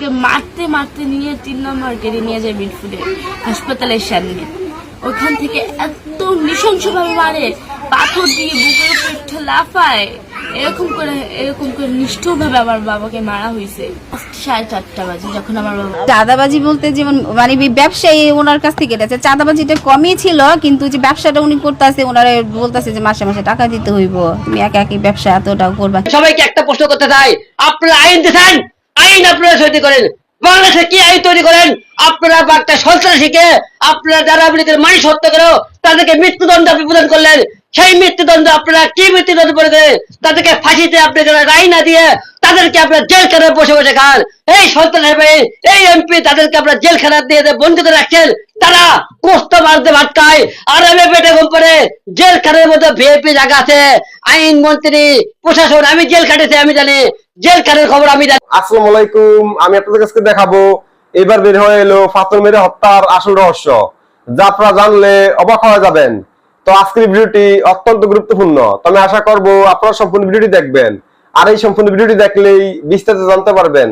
আমাদেরকে মারতে মারতে নিয়ে তিন নম্বর গেড়ে নিয়ে যায় মিটফুটে হাসপাতালের সামনে। ওখান থেকে এত নৃশংসভাবে মারে পাথর দিয়ে বুকের উপর একটু লাফায়। এরকম করে এরকম করে নিষ্ঠুরভাবে আমার বাবাকে মারা হয়েছে। সাড়ে চারটা বাজে যখন আমার বাবা চাঁদাবাজি বলতে যেমন মানে ব্যবসায়ী ওনার কাছ থেকে চাঁদাবাজিটা কমই ছিল কিন্তু যে ব্যবসাটা উনি করতেছে ওনারা বলতেছে যে মাসে মাসে টাকা দিতে হইব। তুমি একা একই ব্যবসা এতটা করবা। সবাইকে একটা প্রশ্ন করতে চাই। আপনারা আইন দিচ্ছেন আইন আপনারা তৈরি করেন। বাংলাদেশে কি আইন তৈরি করেন? আপনারা বার্তা সন্ত্রাসীকে, আপনারা যারা আপনাদের মানুষ হত্যা করো, তাদেরকে মৃত্যুদণ্ড আপনি প্রদান করলেন। সেই মৃত্যুদণ্ড আপনারা কি মৃত্যুদণ্ড করে দেন? তাদেরকে ফাঁসিতে আপনি যারা রায় না দিয়ে তাদেরকে আপনারা জেলখানে বসে বসে খান। এই সন্ত্রাসী বাহিনী, এই এমপি তাদেরকে আপনারা জেলখানা দিয়ে বঞ্চিত রাখছেন। তারা কোস্ত মারতে ভাটকায় আর এম পেটে ঘুম পড়ে জেলখানের মধ্যে ভিআইপি জায়গা আছে। আইন মন্ত্রী প্রশাসন আমি জেল খাটেছি আমি জানি। জেলখানের খবর আমি জানি। আসসালামু আলাইকুম আমি আপনাদের কাছে দেখাবো। এবার বের হয়ে এলো ফাতর মেরে হত্যার আসল রহস্য। যা আপনারা জানলে অবাক হয়ে যাবেন। তো আজকের ভিডিওটি অত্যন্ত গুরুত্বপূর্ণ। তো আমি আশা করব আপনারা সম্পূর্ণ ভিডিওটি দেখবেন। আর এই সম্পূর্ণ ভিডিওটি দেখলেই বিস্তারিত জানতে পারবেন।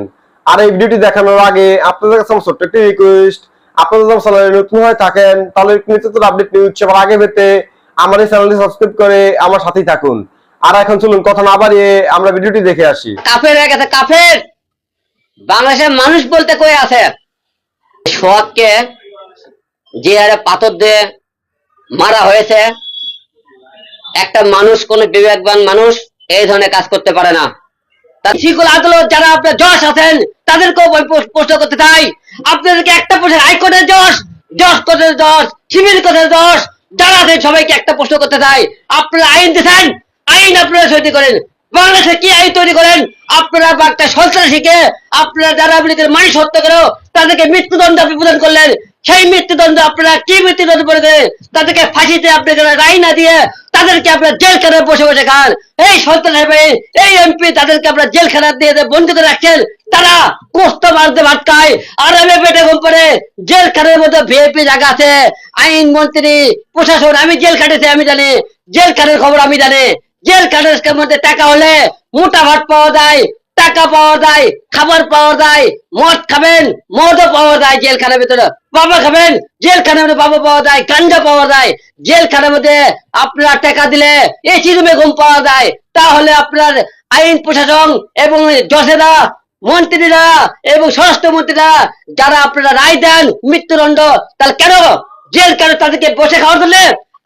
আর এই ভিডিওটি দেখানোর আগে আপনাদের কাছে আমার ছোট্ট একটি রিকোয়েস্ট আপনারা যদি চ্যানেলে নতুন হয়ে থাকেন, তাহলে নিত্য আপডেট নিউজ সবার আগে পেতে আমার এই চ্যানেলটি সাবস্ক্রাইব করে আমার সাথেই থাকুন। আর এখন চলুন, কথা না বাড়িয়ে আমরা ভিডিওটি দেখে আসি। কাফের গেছে, কাফের! বাংলাদেশের মানুষ বলতে কই আছে? সোহাগকে যে হারে পাথর দিয়ে মারা হয়েছে। একটা মানুষ, কোন বিবেকবান মানুষ এই ধরনের কাজ করতে পারে না। যারা আপনার আছেন প্রশ্ন- করতে চাই। আপনাদেরকে একটা প্রশ্ন হাইকোর্টের কোর্টের সিভিল কোর্টের যারা আছেন, সবাইকে একটা প্রশ্ন করতে চাই। আপনারা আইন দিচ্ছেন আইন আপনারা করেন। বাংলাদেশে কি আইন তৈরি করেন? আপনারা একটা সন্ত্রাসীকে, আপনারা যারা মানুষ হত্যা করো, তাদেরকে মৃত্যুদণ্ড প্রদান করলেন। সেই মৃত্যুদণ্ড আপনারা কি মৃত্যুদণ্ড করে দেন তাদেরকে ফাঁসিতে আপনি যারা রায় না দিয়ে তাদেরকে আপনারা জেলখানায় বসে বসে খান। এই সন্ত্রাসী বাহিনী, এই এমপি তাদেরকে আপনারা জেলখানা দিয়ে বঞ্চিত রাখছেন। তারা কোস্ত মারতে ভাটকায় আর আমি পেটে ঘুম পড়ে জেলখানার মধ্যে ভিআইপি জায়গা আছে। আইন মন্ত্রী প্রশাসন আমি জেল খাটেছি আমি জানি। জেলখানের খবর আমি জানি। জেলখানের মধ্যে টাকা হলে মোটা ভাত পাওয়া যায়। টাকা পাওয়া যায়, খাবার পাওয়া যায়, মদ খাবেন, মদও পাওয়া যায় জেলখানার ভিতরে। বাবা খাবেন, জেলখানার মধ্যে বাবা পাওয়া যায়, গাঞ্জা পাওয়া যায়। জেলখানার মধ্যে আপনার টাকা দিলে এসি রুমে ঘুম পাওয়া যায়। তাহলে আপনার আইন প্রশাসন এবং জজেরা মন্ত্রীরা এবং স্বরাষ্ট্রমন্ত্রীরা যারা আপনারা রায় দেন মৃত্যুদণ্ড, তাহলে কেন? জেল কেন তাদেরকে বসে খাওয়ার জন্য?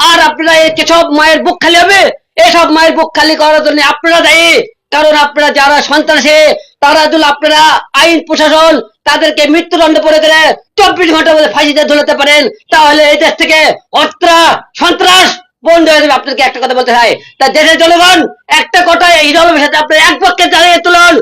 আর আপনারা সব মায়ের বুক খালি হবে? এসব মায়ের বুক খালি করার জন্য আপনারা দায়ী। কারণ আপনারা যারা সন্ত্রাসী তারা যদি আপনারা আইন, প্রশাসন তাদেরকে মৃত্যুদণ্ড পরে দিলে চব্বিশ ঘণ্টার মধ্যে ফাঁসিতে ঝুলাতে পারেন, তাহলে এই দেশ থেকে হত্যা সন্ত্রাস বন্ধ হয়ে যাবে। আপনাকে একটা কথা বলতে হয়, তা দেশের জনগণ একটা কথা এই রকমের সাথে আপনারা এক পক্ষে দাঁড়িয়ে তুলুন।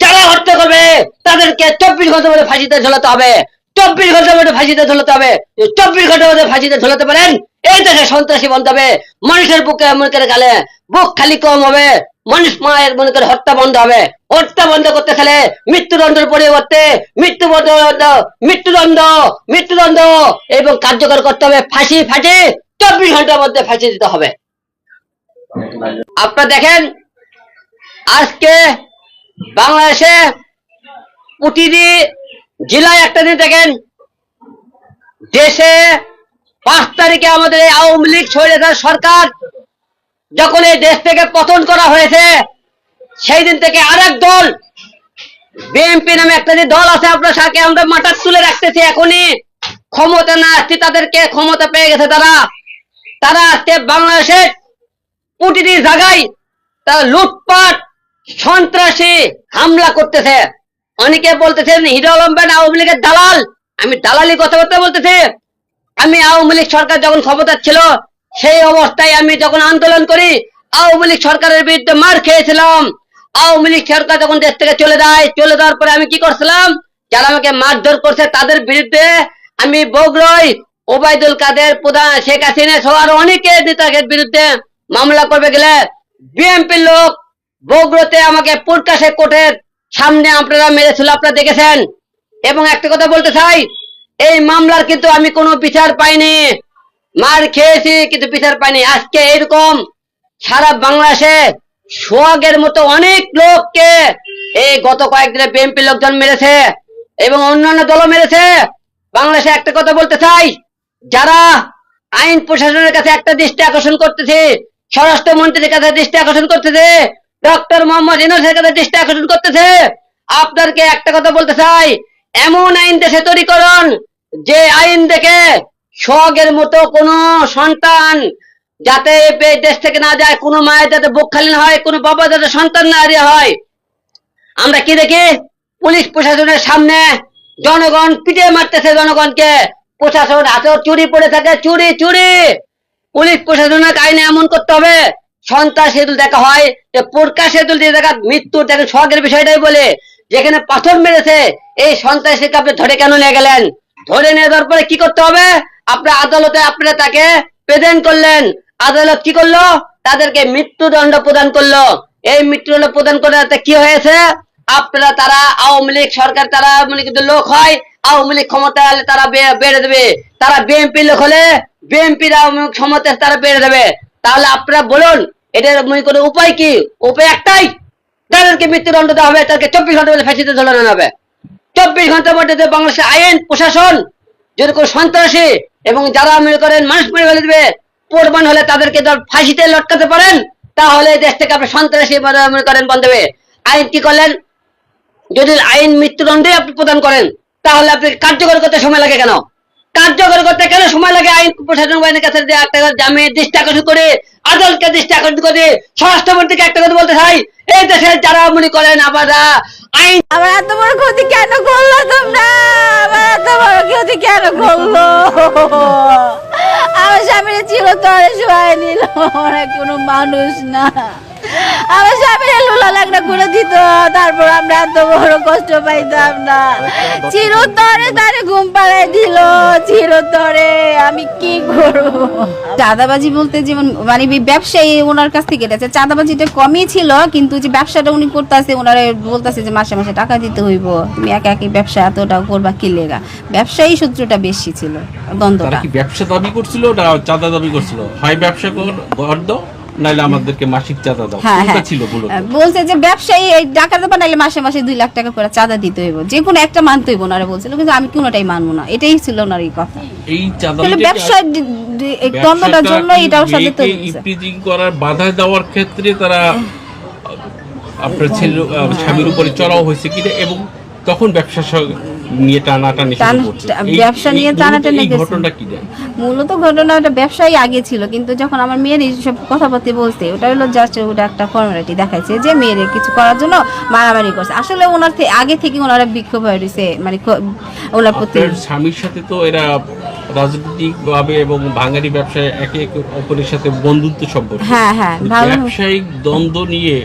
যারা হত্যা করবে, তাদেরকে চব্বিশ ঘণ্টার মধ্যে ফাঁসিতে ঝোলাতে হবে। চব্বিশ ঘণ্টার মধ্যে ফাঁসিতে ঝোলাতে হবে। চব্বিশ ঘণ্টার মধ্যে ফাঁসিতে ঝোলাতে পারেন, এই দেশে সন্ত্রাসী বন্ধ হবে। মানুষের বুকে করে গেলে, বুক খালি কম হবে। মানুষ মায়ের মনে করে হত্যা বন্ধ হবে। হত্যা বন্ধ করতে গেলে মৃত্যুদণ্ডের পরিবর্তে মৃত্যুদণ্ড মৃত্যুদণ্ড মৃত্যুদণ্ড এবং কার্যকর করতে হবে। ফাঁসি ফাঁসি, চব্বিশ ঘণ্টার মধ্যে ফাঁসি দিতে হবে। আপনারা দেখেন, আজকে বাংলাদেশে প্রতিটি জেলায় একটা দিন দেখেন, দেশে পাঁচ তারিখে আমাদের আওয়ামী লীগ সরকার যখন এই দেশ থেকে পতন করা হয়েছে, সেই দিন থেকে আরেক দল, বিএনপি নামে একটা যে দল আছে, আপনার সাথে আমরা মাথার তুলে রাখতেছি এখনই। ক্ষমতা না আসছে তাদেরকে ক্ষমতা পেয়ে গেছে তারা। তারা আজকে বাংলাদেশের প্রতিটি জায়গায় তারা লুটপাট, সন্ত্রাসী হামলা করতেছে। অনেকে বলতেছেন, হিরো আলম ব্যান আওয়ামী লীগের দালাল। আমি দালালি কথাবার্তা বলতেছি। আমি আওয়ামী লীগ সরকার যখন ক্ষমতা ছিল সেই অবস্থায় আমি যখন আন্দোলন করি, আওয়ামী লীগ সরকারের বিরুদ্ধে মার খেয়েছিলাম। আওয়ামী লীগ সরকার যখন দেশ থেকে চলে যায়, চলে যাওয়ার পরে আমি কি করছিলাম? যারা আমাকে মারধর করছে, তাদের বিরুদ্ধে আমি বগরই ওবায়দুল কাদের, প্রধান শেখ হাসিনা সহ আরও অনেকে নেতাদের বিরুদ্ধে মামলা করবে গেলে বিএনপির লোক বগরতে আমাকে পুরকাশে কোর্টের সামনে আপনারা মেরেছিল, আপনারা দেখেছেন? এবং একটা কথা বলতে চাই, এই মামলার কিন্তু আমি কোনো বিচার পাইনি। মার খেয়েছি, কিন্তু বিচার পাইনি। আজকে এরকম সারা বাংলাদেশে সোয়াগের মতো অনেক লোককে এই গত কয়েকদিনে বিএনপি লোকজন মেরেছে এবং অন্যান্য দলও মেরেছে। বাংলাদেশে একটা কথা বলতে চাই, যারা আইন প্রশাসনের কাছে একটা দৃষ্টি আকর্ষণ করতেছে স্বরাষ্ট্রমন্ত্রীর কাছে দৃষ্টি আকর্ষণ করতেছে, ডক্টর মোহাম্মদ ইউনূসের কাছে দৃষ্টি আকর্ষণ করতেছে, আপনাদেরকে একটা কথা বলতে চাই, এমন আইন দেশে তৈরি করুন, যে আইন দেখে সোহাগের মতো কোনো সন্তান যাতে দেশ থেকে না যায়, কোনো মায়ের যাতে বুক খালি না হয়, কোনো বাবা যাতে সন্তান না হারিয়ে হয়। আমরা কি দেখি? পুলিশ প্রশাসনের সামনে জনগণ পিটিয়ে মারতেছে জনগণকে। প্রশাসন হাতে চুরি পড়ে থাকে, চুরি চুরি। পুলিশ প্রশাসনের আইনে এমন করতে হবে, সন্ত্রাস সেতুল দেখা হয়, যে প্রকাশ সেতুল দিয়ে দেখা মৃত্যু দেখা শখের বিষয়টাই বলে। যেখানে পাথর মেরেছে, এই সন্ত্রাসীকে আপনি ধরে কেন নিয়ে গেলেন? ধরে নিয়ে যাওয়ার পরে কি করতে হবে? আপনার আদালতে আপনারা তাকে প্রেজেন্ট করলেন। আদালত কি করল? তাদেরকে মৃত্যুদণ্ড প্রদান করল। এই মৃত্যুদণ্ড প্রদান করে তাতে কি হয়েছে? আপনারা তারা আওয়ামী লীগ সরকার, তারা মানে কিন্তু লোক হয়, আওয়ামী লীগ ক্ষমতায় হলে তারা বেড়ে দেবে। তারা বিএনপি লোক হলে বিএনপির ক্ষমতা তারা বেড়ে দেবে। তাহলে আপনারা বলুন, এটার মানে কোনো উপায় কি? উপায় একটাই, তাদেরকে মৃত্যুদণ্ড দেওয়া হবে, তাদেরকে চব্বিশ ঘণ্টা বলে ফাঁসিতে ঝোলানো হবে। চব্বিশ ঘণ্টার মধ্যে বাংলাদেশের আইন, প্রশাসন যদি কোনো সন্ত্রাসী এবং যারা মনে করেন মানুষ মেরে ফেলে দেবে প্রমাণ হলে তাদেরকে ফাঁসিতে লটকাতে পারেন, তাহলে দেশ থেকে আপনি সন্ত্রাসী মনে- করেন বন্ধ হবে। আইন কি করলেন? যদি আইন মৃত্যুদণ্ডে আপনি প্রদান করেন, তাহলে আপনি কার্যকর করতে সময় লাগে কেন? কার্যকর করতে কেন সময় লাগে? আইন প্রশাসন বাহিনীর কাছে একটা জামে দৃষ্টি আকর্ষণ করে আদালতকে দৃষ্টি আকর্ষণ করে, স্বরাষ্ট্রমন্ত্রীকে একটা কথা বলতে চাই, এই দেশে যারা মনে করেন আবার আমার এত বড় ক্ষতি কেন করল তোমরা? আমার এত বড় ক্ষতি কেন করল? আমার স্বামীর ছিল তরে সবাই নিল ওরা কোনো মানুষ না। আমার স্বামীর লুলা লাগনা করে দিত তারপর আমরা এত বড় কষ্ট পাইতাম না। চিরতরে তারে ঘুম পাড়ায় দিল চিরতরে আমি কি করব? চাঁদাবাজি বলতে যেমন মানে ব্যবসায়ী ওনার কাছ থেকে গেছে চাঁদাবাজিটা কমই ছিল কিন্তু যে ব্যবসাটা উনি করতেছে ওনারা বলতেছে যে মাসে মাসে টাকা দিতে হইব। তুমি একা একই ব্যবসা এতটা করবা কি লেগা? ব্যবসায়ী সূত্রটা বেশি ছিল তারা দ্বন্দ্বটা ব্যবসা দাবি করছিল না চাঁদা দাবি করছিল? হয় ব্যবসা কর নাইলে আমাদেরকে মাসিক চাঁদা দাও। হ্যাঁ কোনটা হ্যাঁ। ছিল মূলত বলছে যে ব্যবসায়ী এই টাকা দেবা নাহলে মাসে মাসে দুই লাখ টাকা করে চাঁদা দিতে হইব। যে কোনো একটা মানতে হইব ওনারা বলছিল কিন্তু আমি কোনোটাই মানবো না। এটাই ছিল ওনার এই কথা। এই চাঁদা তাহলে ব্যবসা এই দ্বন্দ্বটার জন্য এটার সাথে হয়েছে। ইপ্রিজিং করার বাধা দেওয়ার ক্ষেত্রে তারা আপনার ছেলে স্বামীর উপরে চড়াও হয়েছে কিনা এবং তখন ব্যবসা নিয়ে টানাটানি শুরু করছে। ব্যবসা নিয়ে টানাটানি এই গেছে। ঘটনা কি মূলত ঘটনাটা ব্যবসায়ী আগে ছিল কিন্তু যখন আমার মেয়ের এইসব কথাবার্তা বলছে ওটা হলো জাস্ট ওটা একটা ফর্মালিটি দেখাইছে যে মেয়ের কিছু করার জন্য মারামারি করছে। আসলে ওনার আগে থেকে ওনারা বিক্ষোভ হয়ে রয়েছে মানে ওনার প্রতি স্বামীর সাথে তো এরা রাজনৈতিক ভাবে এবং বাঙালি ব্যবসায় একে একে অপরের সাথে বন্ধুত্ব সম্পর্ক। হ্যাঁ হ্যাঁ ব্যবসায়িক দ্বন্দ্ব নিয়ে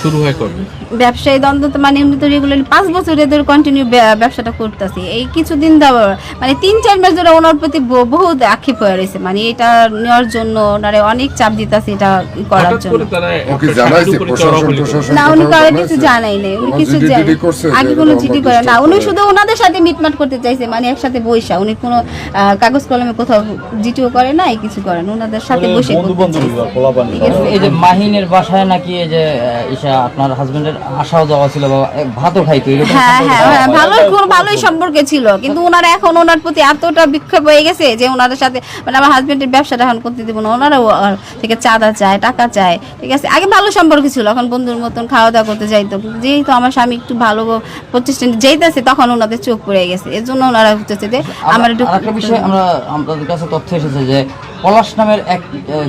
শুরু হয় করবে ব্যবসায়ী দ্বন্দ্ব তো মানে এমনি তো রেগুলার পাঁচ বছর ধরে কন্টিনিউ ব্যবসাটা করতেছি। এই কিছুদিন ধরে মানে তিন চার মাস ধরে ওনার প্রতি বহুত আক্ষেপ হয়ে রয়েছে। মানে এটা নেওয়ার জন্য ওনারে অনেক চাপ দিতেছে এটা করার জন্য। ওকে জানাইছে স্বামীর উপরে চড়াও প্রশাসন প্রশাসন না উনি কারও কিছু জানাই নাই উনি কিছু আগে কোনো চিঠি করে না। উনি শুধু ওনাদের সাথে মিটমাট করতে চাইছে মানে একসাথে বৈশা উনি কোনো আহ, কাগজ কলমে কোথাও জিটিও করে না এই কিছু করেন ওনাদের সাথে বসে ঠিক আছে? এই যে মাহিনের বাসায় নাকি এই যে ইসা আপনার হাজবেন্ডের আশাও দেওয়া ছিল বা এ, ভাতও খাইতো হ্যাঁ হ্যাঁ হ্যাঁ ভালোই ভালোই সম্পর্কে ছিল। কিন্তু ওনারা এখন ওনার প্রতি এতটা বিক্ষোভ হয়ে গেছে যে ওনাদের সাথে মানে আমার হাজবেন্ডের ব্যবসাটা এখন করতে দিব না। ওনারাও থেকে চাঁদা চায় টাকা চায় ঠিক আছে? আগে ভালো সম্পর্ক ছিল এখন বন্ধুর মতন খাওয়া দাওয়া করতে যাইতো। যেহেতু আমার স্বামী একটু ভালো প্রতিষ্ঠানে যেতেছে তখন ওনাদের চোখ পড়ে গেছে। এর জন্য ওনারা হচ্ছে যে আমার একটু বিষয় আমরা আমাদের কাছে তথ্য এসেছে যে পলাশ নামের এক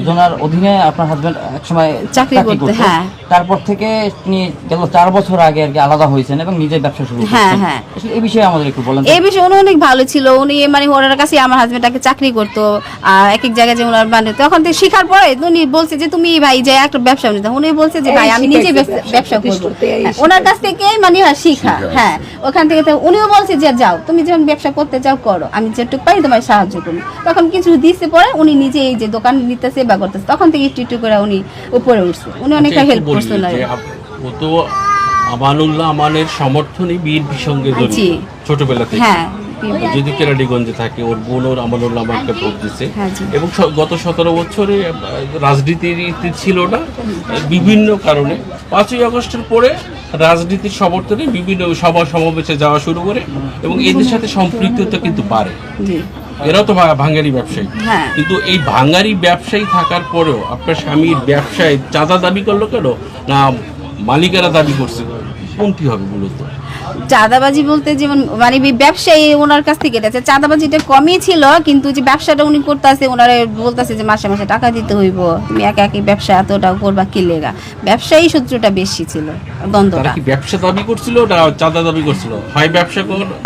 জনার অধীনে আপনার হাজবেন্ড একসময় চাকরি করতো, হ্যাঁ। তারপর থেকে তিনি গেল চার বছর আগে আর কি আলাদা হয়েছেন এবং নিজের ব্যবসা শুরু হ্যাঁ, হ্যাঁ। এই বিষয়ে আমাদের একটু বলেন এই বিষয়ে উনি অনেক ভালো ছিল। উনি মানে ওনার কাছে আমার হাজবেন্ডটাকে চাকরি করতো আর এক এক জায়গায় যে ওনার বান্ধব তখন থেকে শিখার পরে উনি বলছে যে তুমি ভাই যে একটা ব্যবসা নিতে উনি বলছে যে ভাই আমি নিজে ব্যবসা- করব। হ্যাঁ, ওনার কাছ থেকে মানে শিখা। হ্যাঁ ওখান থেকে তো উনিও বলছে যে যাও তুমি যখন ব্যবসা করতে চাও করো। আমি যেটুকু পারি তোমায় সাহায্য করি তখন কিছু দিচ্ছে পরে উনি নিজে এই যে দোকান নিতেছে বা করতেছে তখন থেকে একটু একটু করে উনি উপরে উঠছে। উনি অনেকটা আচ্ছা, হেল্প বলি ওনার ও তো আমানুল্লাহ আমানের সমর্থনে বিএনপি সঙ্গে জড়িত ছোটবেলা থেকে। হ্যাঁ যদি কেরানীগঞ্জে থাকে ওর বোন ওর আমানুল্লাহ আমাকে ভোট দিছে। হ্যাঁ, এবং গত সতেরো বছরে রাজনীতির ছিল না বিভিন্ন কারণে। পাঁচই আগস্টের পরে রাজনীতির সমর্থনে বিভিন্ন সভা সমাবেশে যাওয়া শুরু করে এবং এদের সাথে সম্পৃক্ততা কিন্তু বাড়ে। জি এরাও তো ভাঙ্গারি ব্যবসায়ী। হ্যাঁ। কিন্তু এই ভাঙ্গারি ব্যবসায়ী থাকার পরেও আপনার স্বামীর ব্যবসায় চাঁদা দাবি করল কেন? না মালিকেরা দাবি করছে। কোনটি হবে মূলত চাঁদাবাজি বলতে যেমন মানে ব্যবসায়ী ওনার কাছ থেকে গেছে চাঁদাবাজিটা কমই ছিল কিন্তু যে ব্যবসাটা উনি করতেছে ওনারা বলতেছে যে মাসে মাসে টাকা দিতে হইব। তুমি একা একই ব্যবসা এতটা করবা কি লেগা? ব্যবসায়ী সূত্রটা বেশি ছিল দ্বন্দ্বটা। কি ব্যবসা দাবি করছিল না চাঁদা দাবি করছিল? হয় ব্যবসা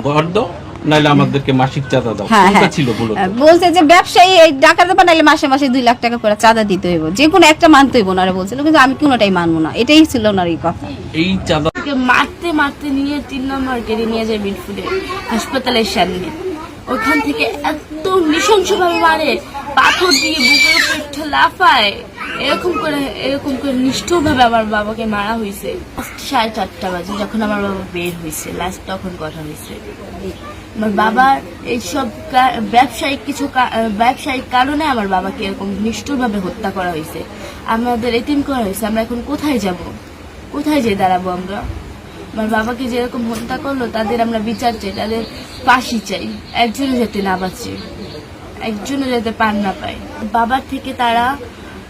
কর দাও নাহলে আমাদেরকে মাসিক চাঁদা দাও। হ্যাঁ কোনটা হ্যাঁ। ছিল মূলত বলছে যে ব্যবসায়ী এই টাকা দেবা নাহলে মাসে মাসে দুই লাখ টাকা করে চাঁদা দিতে হইব। যে কোনো একটা মানতে হইব ওনারা বলছিল কিন্তু আমি কোনোটাই মানবো না। এটাই ছিল ওনার এই কথা। এই চাঁদা মারতে মারতে নিয়ে তিন নম্বর গেড়ে নিয়ে যায় মিটফুডে হাসপাতালের সামনে। ওখান থেকে এত নৃশংসভাবে মারে পাথর দিয়ে বুকের উপর একটা লাফায়। এরকম করে এরকম করে নিষ্ঠুরভাবে আমার বাবাকে মারা হয়েছে সাড়ে চারটা বাজে যখন আমার বাবা বের হয়েছে লাস্ট তখন কথা হয়েছে আমার বাবার এইসব ব্যবসায়িক কিছু ব্যবসায়িক কারণে আমার বাবাকে এরকম নিষ্ঠুরভাবে হত্যা করা হয়েছে। আমাদের এতিম করা হয়েছে, আমরা এখন কোথায় যাব? কোথায় যেয়ে দাঁড়াবো আমরা? আমার বাবাকে যেরকম হত্যা করল, তাদের আমরা বিচার চাই, তাদের ফাঁসি চাই একজনও যাতে না বাঁচে একজনও যাতে পান না পায়। বাবার থেকে তারা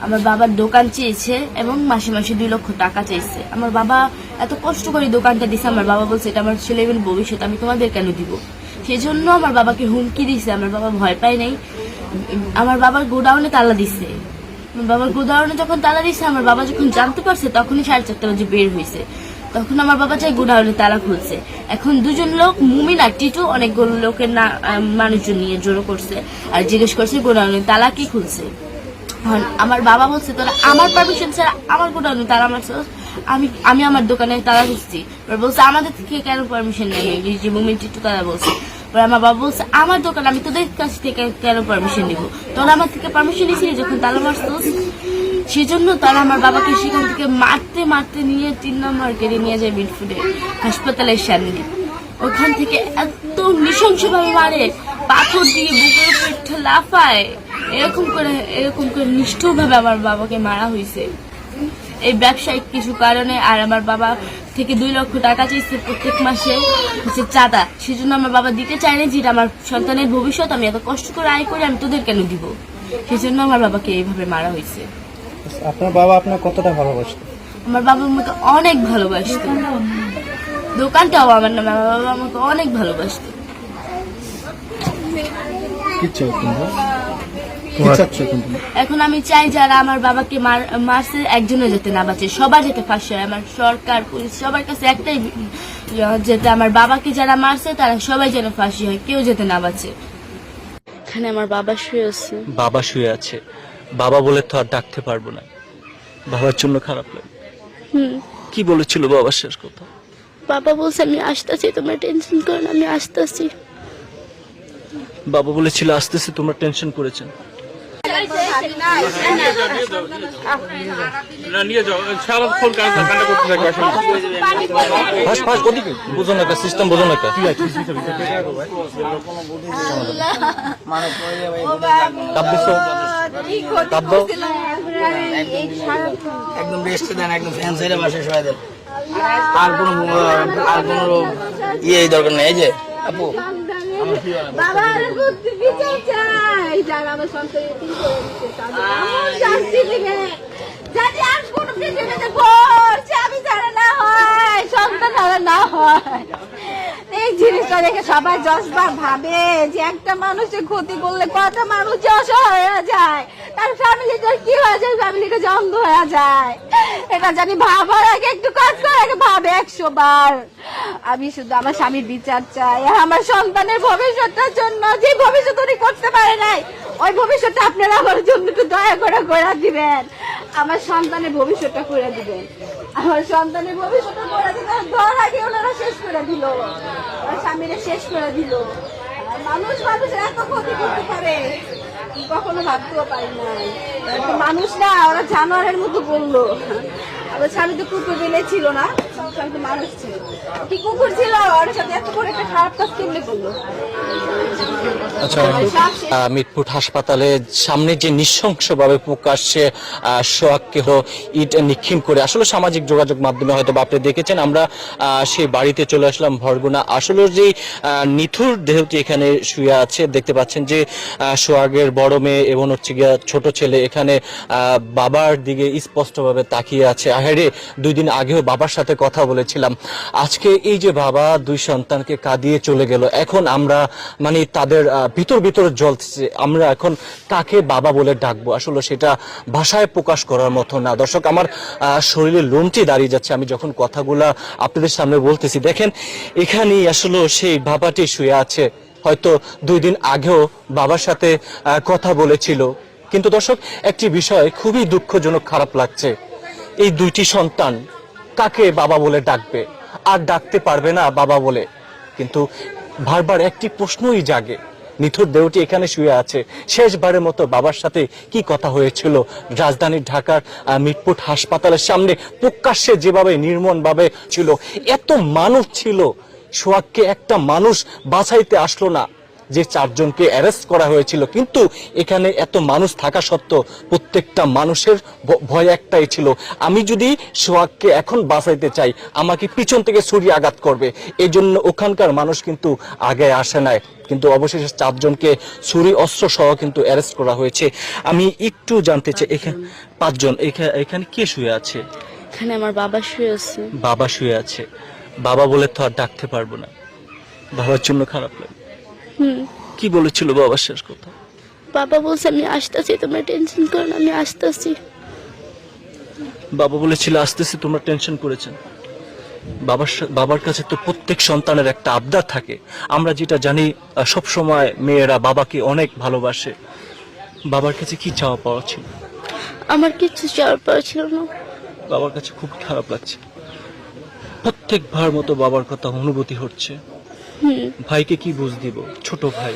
আমার বাবার দোকান চেয়েছে এবং মাসে মাসে দুই লক্ষ টাকা চাইছে। আমার বাবা এত কষ্ট করে দোকানটা দিছে, আমার বাবা বলছে, এটা আমার ছেলেমেয়ের ভবিষ্যৎ, আমি তোমাদের কেন দিব? সেই জন্য আমার বাবাকে হুমকি দিছে, আমার বাবা ভয় পায় নাই। আমার বাবার গোডাউনে তালা দিছে। আমার বাবার গোডাউনে যখন তালা দিছে, আমার বাবা যখন জানতে পারছে, তখনই সাড়ে চারটা বাজে বের হয়েছে। তখন আমার বাবা চাই গোডাউনে তালা খুলছে। এখন দুজন লোক, মুমিন আর টিটু, অনেকগুলো লোকের না মানুষজন নিয়ে জড়ো করছে আর জিজ্ঞেস করছে, গোডাউনে তালা কি খুলছে? আমার বাবা বলছে, তোরা আমার পারমিশন ছাড়া আমার গোডাউনে তালা মারছস? আমি আমি আমার দোকানে তালা খুঁজছি। এবার বলছে, আমাদের থেকে কেন পারমিশন নেই? যে মুমিন টিটু তারা বলছে। আমার বাবা বলছে, আমার দোকান, আমি তোদের কাছ থেকে কেন পারমিশন নিব? তোরা আমার থেকে পারমিশন নিয়েছিলি যখন তালা মারছস সেজন্য তারা আমার বাবাকে সেখান থেকে মারতে মারতে নিয়ে তিন নম্বর কেড়ে নিয়ে যায় মিটফুডে হাসপাতালের সামনে। ওখান থেকে এত নৃশংসভাবে মারে, পাথর দিয়ে বুকের উপর লাফায় এরকম করে এরকম করে নিষ্ঠুরভাবে আমার বাবাকে মারা হয়েছে। এই ব্যবসায়িক কিছু কারণে আর আমার বাবা থেকে দুই লক্ষ টাকা চাইছে প্রত্যেক মাসে হচ্ছে চাঁদা। সেজন্য আমার বাবা দিতে চায় না যে আমার সন্তানের ভবিষ্যৎ আমি এত কষ্ট করে আয় করে আমি তোদের কেন দিব? সেজন্য আমার বাবাকে এইভাবে মারা হয়েছে। আপনার বাবা আপনার কতটা ভালোবাসতো? আমার বাবা আমাকে অনেক ভালোবাসতো। দোকানটাও আমার নামে আমার বাবা আমাকে অনেক ভালোবাসতো। কি এখন আমি চাই যারা আমার বাবাকে মার- মারছে একজনও যেতে না বাঁচে। সবার যেতে ফাঁসি হয়। আমার সরকার পুলিশ সবার কাছে একটাই যেতে আমার বাবাকে যারা মারছে তারা সবাই যেন ফাঁসি হয় কেউ যেতে না বাঁচে। এখানে আমার বাবা শুয়ে আছে। বাবা শুয়ে আছে। বাবা বলে তো আর ডাকতে পারব না। বাবার জন্য খারাপ লাগে। কি বলেছিল বাবার শেষ কথা? বাবা বলছে আমি আসতেছি তোমরা টেনশন করো না আমি আসতেছি। বাবা বলেছিল আসতেছে তোমরা টেনশন করেছেন বোঝো না সিস্টেম না একদম দেন একদম দেন। আর কোনো আর কোনো ইয়ে দরকার নেই যে, আপু। বুদ্ধি বিচার যারা আমার সন্তানের তিন করে দিচ্ছে তাদের এমন শাস্তি দিবে যাতে আর কোনো পৃথিবীতে করছে আমি যারা না হয় সন্তান যারা না হয়। এই জিনিসটা দেখে সবাই যশবার ভাবে যে একটা মানুষের ক্ষতি করলে কত মানুষ যে অসহায় হয়ে যায়। তার ফ্যামিলিটার কি হয়ে যায়? ফ্যামিলিটা জঙ্গ হয়ে যায়। এটা জানি ভাবার আগে একটু কাজ করে আগে ভাবে একশো বার। আমি শুধু আমার স্বামীর বিচার চাই আমার সন্তানের ভবিষ্যতের জন্য, যে ভবিষ্যৎ উনি করতে পারে নাই, ওই ভবিষ্যৎটা আপনারা আমার জন্য একটু দয়া করে করে দিবেন। আমার সন্তানের ভবিষ্যৎটা করে দিবেন। আমার সন্তানের ভবিষ্যৎটা করে দিবেন। ধর আগে ওনারা শেষ করে দিল। আমার স্বামীরা শেষ করে দিল। মানুষ মানুষের এত ক্ষতি করতে পারে কখনো ভাবতেও পারি না মানুষ না, ওরা জানোয়ারের মতো বলল। আমার স্বামী তো কুকুর দিলে ছিল না। স্বামী মানুষ ছিল। কি কুকুর ছিল ওর সাথে এত বড় একটা খারাপ কাজ কেমনি বলল আচ্ছা মিটফুট হাসপাতালে সামনে যে নৃশংসভাবে প্রকাশ্যে হলো ইট নিক্ষিম করে আসলে সামাজিক যোগাযোগ মাধ্যমে হয়তো বা আপনি দেখেছেন আমরা সেই বাড়িতে চলে আসলাম ভরগুনা। আসলে যে নিথুর দেহটি এখানে শুয়ে আছে দেখতে পাচ্ছেন যে আহ, সোহাগের বড় মেয়ে এবং হচ্ছে গিয়া ছোট ছেলে এখানে বাবার দিকে স্পষ্টভাবে তাকিয়ে আছে। আহেরে দুই দিন আগেও বাবার সাথে কথা বলেছিলাম। আজকে এই যে বাবা দুই সন্তানকে কাঁদিয়ে চলে গেল, এখন আমরা মানে তাদের ভিতর ভিতর জ্বলছে, আমরা এখন কাকে বাবা বলে ডাকবো। আসলে সেটা ভাষায় প্রকাশ করার মতো না। দর্শক, আমার শরীরে লোমটি দাঁড়িয়ে যাচ্ছে। আমি যখন কথাগুলা আপনাদের সামনে বলতেছি, দেখেন, এখানেই আসলে সেই বাবাটি শুয়ে আছে। হয়তো দুই দিন আগেও বাবার সাথে কথা বলেছিল। কিন্তু দর্শক, একটি বিষয় খুবই দুঃখজনক, খারাপ লাগছে। এই দুইটি সন্তান কাকে বাবা বলে ডাকবে? আর ডাকতে পারবে না বাবা বলে। কিন্তু বারবার একটি প্রশ্নই জাগে। নিথুর দেহটি এখানে শুয়ে আছে। শেষবারের মতো বাবার সাথে কি কথা হয়েছিল? রাজধানীর ঢাকার মিটপুট হাসপাতালের সামনে প্রকাশ্যে যেভাবে নির্মম ভাবে ছিল, এত মানুষ ছিল। সোহাগকে একটা মানুষ বাঁচাইতে আসলো না। যে চারজনকে অ্যারেস্ট করা হয়েছিল। কিন্তু এখানে এত মানুষ থাকা সত্ত্বেও প্রত্যেকটা মানুষের ভয় একটাই ছিল। আমি যদি সোহাগকে এখন বাঁচাইতে চাই আমাকে পিছন থেকে ছুরি আঘাত করবে। এই জন্য ওখানকার মানুষ কিন্তু আগে আসে নাই। কিন্তু অবশেষে চারজনকে ছুরি অস্ত্র সহ কিন্তু অ্যারেস্ট করা হয়েছে। আমি একটু জানতে চাই এখানে পাঁচজন এখা- এখানে কে শুয়ে আছে? এখানে আমার বাবা শুয়ে আছে। বাবা শুয়ে আছে। বাবা বলে তো আর ডাকতে পারব না। বাবার জন্য খারাপ লাগে। কি বলেছিল বাবার শেষ কথা? বাবা বলছে আমি আসতেছি তোমরা টেনশন করো না আমি আসতেছি। বাবা বলেছিল আসতেছি তোমরা টেনশন করেছেন। বাবার বাবার কাছে তো প্রত্যেক সন্তানের একটা আবদার থাকে। আমরা যেটা জানি সব সময় মেয়েরা বাবাকে অনেক ভালোবাসে। বাবার কাছে কি চাওয়া পাওয়া ছিল? আমার কিছু চাওয়া পর ছিল না। বাবার কাছে খুব খারাপ লাগছে। প্রত্যেকবার মতো বাবার কথা অনুভূতি হচ্ছে। ভাইকে কি বুঝ দিব? ছোট ভাই।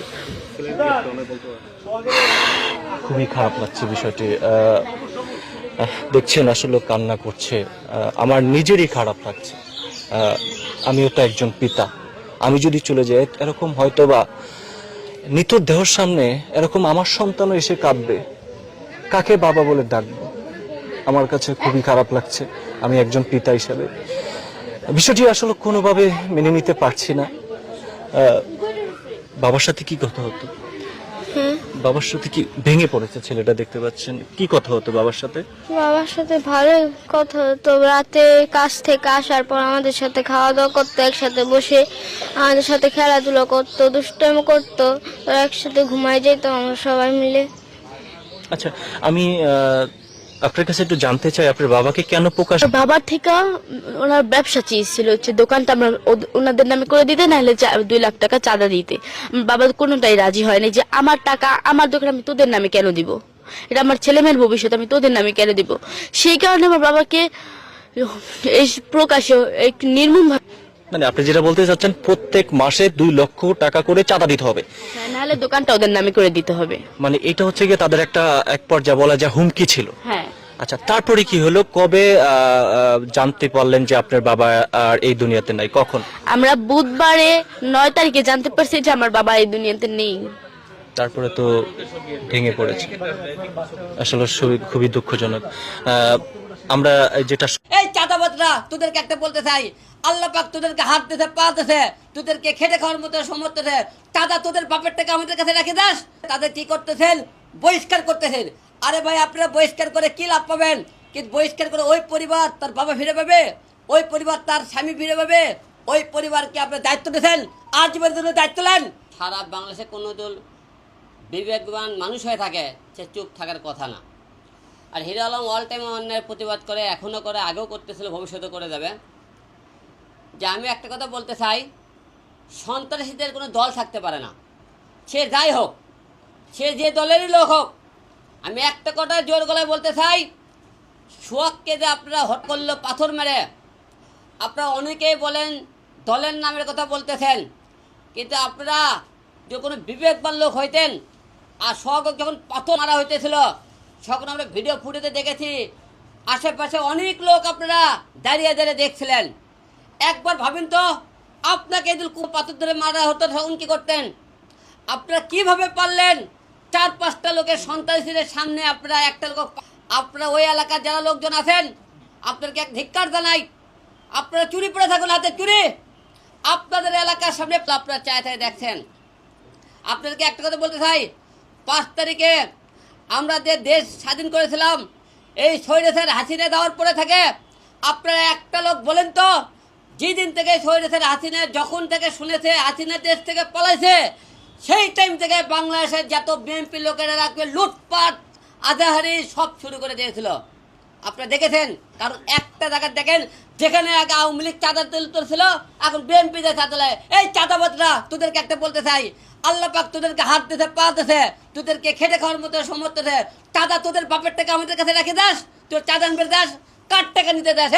খুবই খারাপ লাগছে বিষয়টি। দেখছেন আসলে কান্না করছে। আমার নিজেরই খারাপ লাগছে। আমিও তো একজন পিতা। আমি যদি চলে যাই, এরকম হয়তো বা দেহর সামনে এরকম আমার সন্তানও এসে কাঁদবে। কাকে বাবা বলে ডাকবো? আমার কাছে খুবই খারাপ লাগছে। আমি একজন পিতা হিসাবে। বিষয়টি আসলে কোনোভাবে মেনে নিতে পারছি না। বাবার সাথে কি কথা হতো? বাবার সাথে কি ভেঙে পড়েছে ছেলেটা দেখতে পাচ্ছেন? কি কথা হতো বাবার সাথে? বাবার সাথে ভালো কথা হতো। রাতে কাজ থেকে আসার পর আমাদের সাথে খাওয়া দাওয়া করতো একসাথে বসে আমাদের সাথে খেলাধুলো করতো দুষ্টামি করতো একসাথে ঘুমাই যেত আমরা সবাই মিলে। আচ্ছা আমি আপনার কাছে একটু জানতে চাই আপনার বাবাকে কেন প্রকাশ বাবার থেকে ওনার ব্যবসা চেয়েছিল হচ্ছে দোকানটা আমরা ওদ- ওনাদের নামে করে দিতে নাহলে চা- দুই লাখ টাকা চাঁদা দিতে। আমার বাবা কোনোটাই রাজি হয়নি যে আমার টাকা আমার দোকান আমি তোদের নামে কেন দিব? এটা আমার ছেলে মেয়ের ভবিষ্যৎ আমি তোদের নামে কেন দিব? সেই কারণে আমার বাবাকে এই প্রকাশে একটু নির্মম ভাবে মানে আপনি যেটা বলতে চাচ্ছেন প্রত্যেক মাসে দুই লক্ষ টাকা করে চাঁদা দিতে হবে। নাহলে দোকানটা ওদের নামে করে দিতে হবে। মানে এটা হচ্ছে গিয়ে তাদের একটা এক পর্যায়ে বলা যায় হুমকি ছিল। হ্যাঁ। আচ্ছা তারপরে কি হলো? কবে আহ, আহ, জানতে পারলেন যে আপনার বাবা আর এই দুনিয়াতে নাই? কখন? আমরা বুধবারে নয় তারিখে জানতে পারছি যে আমার বাবা এই দুনিয়াতে নেই। তারপরে তো ভেঙে পড়েছে। আসলে খুবই খুবই দুঃখজনক। আহ, আমরা যেটা এই চাঁদাবাদরা তোদেরকে একটা বলতে চাই। আল্লাহ পাক তোদেরকে হাত দিতে পা দিতে তোদেরকে খেটে খাওয়ার মতো সমর্থ দেয় চাঁদা তোদের বাপের টাকা আমাদের কাছে রেখে দাস তাদের কি করতেছেন? বহিষ্কার করতেছেন। আরে ভাই, আপনারা বহিষ্কার করে কি লাভ পাবেন? কিন্তু বহিষ্কার করে ওই পরিবার তার বাবা ফিরে পাবে? ওই পরিবার তার স্বামী ফিরে পাবে? ওই পরিবারকে আপনি দায়িত্ব দিয়েছেন? আর জীবনের জন্য দায়িত্ব নেন? সারা বাংলাদেশে কোনো দল বিবেকবান মানুষ হয়ে থাকে সে চুপ থাকার কথা না। আর হিরো আলম অল টাইম অন্যায়ের প্রতিবাদ করে এখনও করে, আগেও করতেছিল ভবিষ্যতে করে যাবে। যে আমি একটা কথা বলতে চাই, সন্ত্রাসীদের কোনো দল থাকতে পারে না। সে যাই হোক, সে যে দলেরই লোক হোক আমি একটা কথা জোর গলায় বলতে চাই সোয়াককে যে আপনারা হট করল পাথর মেরে, আপনারা অনেকেই বলেন দলের নামের কথা বলতেছেন, কিন্তু আপনারা যে কোনো বিবেকবান লোক হইতেন আর সোহাগ যখন পাথর মারা হইতেছিল, তখন আমরা ভিডিও ফুটেতে দেখেছি, আশেপাশে অনেক লোক আপনারা দাঁড়িয়ে দাঁড়িয়ে দেখছিলেন। একবার ভাবেন তো, আপনাকে এদিন পাথর ধরে মারা হতো তখন কী করতেন? আপনারা কীভাবে পারলেন? চার পাঁচটা লোকের সন্ত্রাসীদের সামনে, আপনারা একটা লোক আপনারা ওই এলাকার যারা লোকজন আছেন, আপনাদেরকে এক ধিক্কার জানাই। আপনারা চুরি পড়ে থাকুন হাতে চুরি। আপনাদের এলাকার সামনে আপনারা চায় দেখছেন। আপনাদেরকে একটা কথা বলতে চাই, পাঁচ তারিখে আমরা যে দেশ স্বাধীন করেছিলাম, এই স্বৈরাচার হাসিনে দেওয়ার পরে থাকে আপনারা একটা লোক বলেন তো, যেদিন থেকে স্বৈরাচার হাসিনে, যখন থেকে শুনেছে হাসিনা দেশ থেকে পলাইছে সেই টাইম থেকে বাংলাদেশের যত বিএনপি লোকেরা রাখবে, লুটপাট আজাহারি সব শুরু করে দিয়েছিল। আপনারা দেখেছেন? কারণ একটা জায়গা দেখেন, যেখানে আগে আওয়ামী লীগ চাঁদা তুল তুলছিল, এখন বিএনপি দেয় চাঁদা। এই চাঁদাবাদরা তোদেরকে একটা বলতে চাই। আল্লাহ পাক তোদেরকে হাত দিতে পা দিতে তোদেরকে খেটে খাওয়ার মতো সমর্থ দেয় চাঁদা তোদের বাপের টাকা আমাদের কাছে রেখে দাস তোর চাঁদা আনবে দাস কার টাকা নিতে দেয়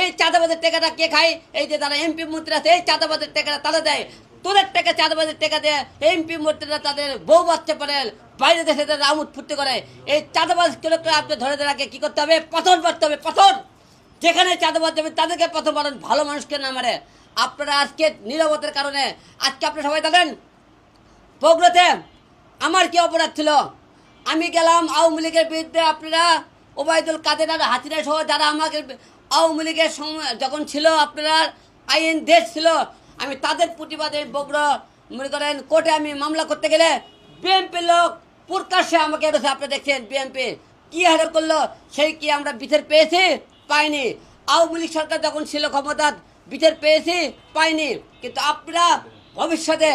এই চাঁদাবাদের টাকাটা কে খায়? এই যে তারা এমপি মন্ত্রী আছে, এই চাঁদাবাদের টাকাটা তারা দেয়। তোদের টাকা চাঁদাবাদের টাকা দেয় এমপি মন্ত্রীরা তাদের বউ বাচ্চা পরে বাইরে দেশে তাদের আমুদ ফুর্তি করে। এই চাঁদাবাজ লোকরা আপনি ধরে রাখে, কি করতে হবে? পাথর মারতে হবে পাথর যেখানে চাঁদাবাজ যাবে, তাদেরকে পাথর মারেন ভালো মানুষকে না মারে। আপনারা আজকে নিরবতার কারণে, আজকে আপনারা সবাই দেখেন বগুড়াতে আমার কি অপরাধ ছিল? আমি গেলাম আওয়ামী লীগের বিরুদ্ধে আপনারা ওবায়দুল কাদের আর হাতিরা সহ যারা আমাকে আওয়ামী লীগের সময় যখন ছিল আপনারা আইন দেশ ছিল আমি তাদের প্রতিবাদে বগুড়া, মনে করেন, কোর্টে আমি মামলা করতে গেলে বিএনপির লোক প্রকাশ্যে আমাকে এসে আপনি দেখছেন বিএনপি কি হারে করল? সেই কি আমরা বিচার পেয়েছি? পাইনি। আওয়ামী লীগ সরকার যখন ছিল ক্ষমতা বিচার পেয়েছি? পাইনি। কিন্তু আপনারা ভবিষ্যতে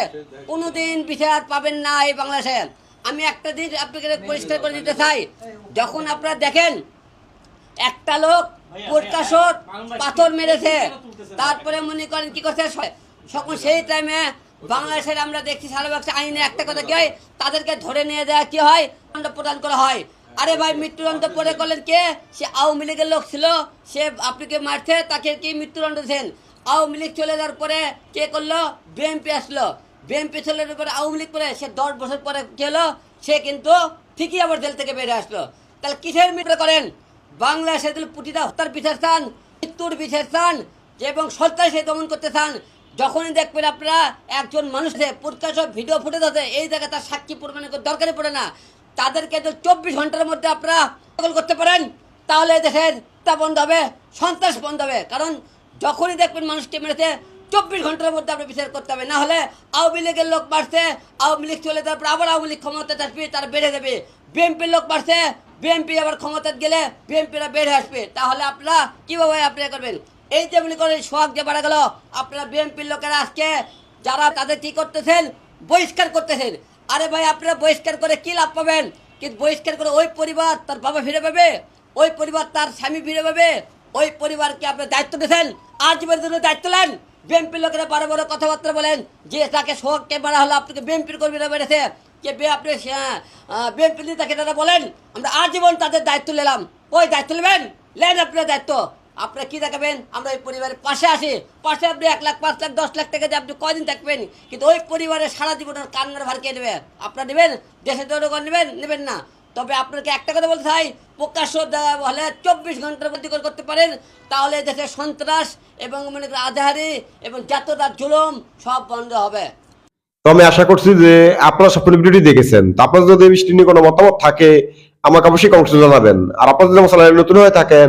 কোনোদিন বিচার পাবেন না এই বাংলাদেশে। আমি একটা দিন আপনাকে পরিষ্কার করে দিতে চাই। যখন আপনারা দেখেন, একটা লোক প্রকাশত পাথর মেরেছে। তারপরে মনে করেন কি করছে? সকল সেই টাইমে বাংলাদেশের আমরা দেখছি সারা ব্যবসা আইনে একটা কথা কি হয়? তাদেরকে ধরে নিয়ে দেওয়া কি হয়? প্রদান করা হয়। আরে ভাই, মৃত্যুদণ্ড পরে করলেন কে? সে আওয়ামী লীগের লোক ছিল। সে আপনাকে মারছে, তাকে কি মৃত্যুদণ্ড দিয়েছেন? আওয়ামী লীগ চলে যাওয়ার পরে কে করল? বিএনপি আসলো। বিএনপি চলে যাওয়ার পরে আওয়ামী লীগ করে সে দশ বছর পরে হলো? সে কিন্তু ঠিকই আবার জেল থেকে বেরিয়ে আসলো। তাহলে কিসের মৃত্যু করেন? বাংলাদেশে দিল পুটিটা হত্যার বিচার চান, মৃত্যুর চান যে এবং সে দমন করতে চান যখনই দেখবেন আপনারা একজন মানুষের প্রকাশ ভিডিও ফুটে থাকে এই জায়গায় তার সাক্ষী প্রমাণের দরকারই পড়ে না। তাদেরকে তো চব্বিশ ঘণ্টার মধ্যে আপনারা করতে পারেন, তাহলে দেশের তা বন্ধ হবে, সন্ত্রাস বন্ধ হবে। কারণ যখনই দেখবেন মানুষকে মেরেছে, চব্বিশ ঘণ্টার মধ্যে আপনি বিচার করতে হবে। না হলে আওয়ামী লীগের লোক বাড়ছে, আওয়ামী লীগ চলে যাওয়ার পর আবার আওয়ামী লীগ ক্ষমতা আসবে, তারা বেড়ে যাবে। বিএনপির লোক বাড়ছে, বিএনপি আবার ক্ষমতা গেলে বিএনপিরা বেড়ে আসবে। তাহলে আপনারা কীভাবে আপনারা করবেন? এই যে মনে করেন সোহাগ যে বাড়া গেল, আপনারা বিএনপির লোকেরা আজকে যারা তাদের কি করতেছেন? বহিষ্কার করতেছেন। আরে ভাই, আপনারা বহিষ্কার করে কি লাভ পাবেন? কিন্তু বহিষ্কার করে ওই পরিবার তার বাবা ফিরে পাবে, ওই পরিবার তার স্বামী ফিরে পাবে, ওই পরিবারকে আপনি দায়িত্ব দিয়েছেন। আজীবনের জন্য দায়িত্ব নেন। বিএনপির লোকেরা বড় বড় কথাবার্তা বলেন, যে তাকে সোহাগকে মারা হলো আপনাকে বিএনপির কর্মীরা বেড়েছে যে বে, আপনি বিএনপি তাকে তারা বলেন? আমরা আজীবন তাদের দায়িত্ব নিলাম। ওই দায়িত্ব নেবেন? নেন আপনার দায়িত্ব। আপনারা কি দেখাবেন? আমরা ওই পরিবারের পাশে আসি পাশে আপনি এক লাখ, পাঁচ লাখ, দশ লাখ টাকা দিয়ে আপনি কদিন থাকবেন? কিন্তু ওই পরিবারের সারা জীবনের কান্নার ভার কে নেবে? আপনারা নেবেন? দেশের জনগণ নেবেন? নেবেন না। তবে আপনাকে একটা কথা বলতে চাই, প্রকাশ্য হলে চব্বিশ ঘণ্টার মধ্যে করে করতে পারেন। তাহলে দেশের সন্ত্রাস এবং মনে করেন আধারি এবং জাতদার জুলুম সব বন্ধ হবে। তো আমি আশা করছি যে আপনারা সম্পূর্ণ ভিডিওটি দেখেছেন। তো আপনার যদি এই বিষয়টি নিয়ে কোনো মতামত থাকে, আমাকে অবশ্যই কমেন্টে জানাবেন। আর আপনারা যদি আমার চ্যানেলে নতুন হয়ে থাকেন